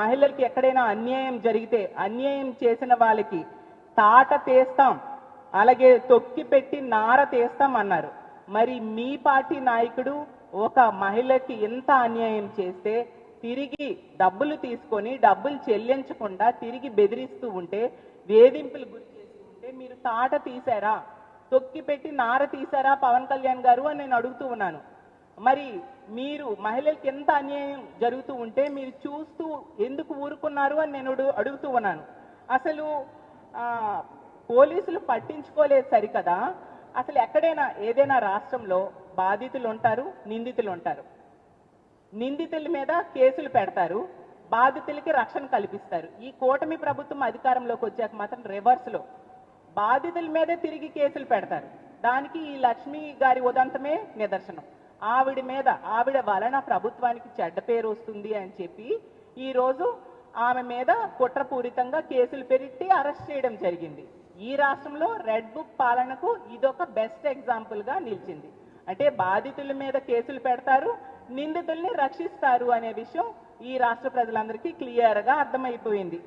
మహిళలకి ఎక్కడైనా అన్యాయం జరిగితే అన్యాయం చేసిన వాళ్ళకి తాట తీస్తాం అలాగే తొక్కి పెట్టి నార తీస్తాం అన్నారు. మరి మీ పార్టీ నాయకుడు ఒక మహిళకి ఎంత అన్యాయం చేస్తే తిరిగి డబ్బులు తీసుకొని డబ్బులు చెల్లించకుండా తిరిగి బెదిరిస్తూ ఉంటే వేధింపులు గురి చేస్తూ ఉంటే మీరు తాట తీశారా? తొక్కి పెట్టి నార తీశారా పవన్ కళ్యాణ్ గారు అని నేను అడుగుతూ ఉన్నాను. మరి మీరు మహిళలకి ఎంత అన్యాయం జరుగుతూ ఉంటే మీరు చూస్తూ ఎందుకు ఊరుకున్నారు అని నేను అడుగుతూ ఉన్నాను. అసలు పోలీసులు పట్టించుకోలేదు సరికదా? అసలు ఎక్కడైనా ఏదైనా రాష్ట్రంలో బాధితులు ఉంటారు నిందితులు ఉంటారు. నిందితుల మీద కేసులు పెడతారు బాధితులకి రక్షణ కల్పిస్తారు. ఈ కూటమి ప్రభుత్వం అధికారంలోకి వచ్చాక మాత్రం రివర్స్లో బాధితుల మీదే తిరిగి కేసులు పెడతారు. దానికి ఈ లక్ష్మి గారి ఉదంతమే నిదర్శనం. ఆవిడ మీద ఆవిడ వలన ప్రభుత్వానికి చెడ్డ పేరు వస్తుంది అని చెప్పి ఈ రోజు ఆమె మీద కుట్రపూరితంగా కేసులు పెట్టి అరెస్ట్ చేయడం జరిగింది. ఈ రాష్ట్రంలో రెడ్ బుక్ పాలనకు ఇదొక బెస్ట్ ఎగ్జాంపుల్గా నిలిచింది. అంటే బాధితుల మీద కేసులు పెడతారు నిందితుల్ని రక్షిస్తారు అనే విషయం ఈ రాష్ట్ర ప్రజలందరికీ క్లియర్గా అర్థమైపోయింది.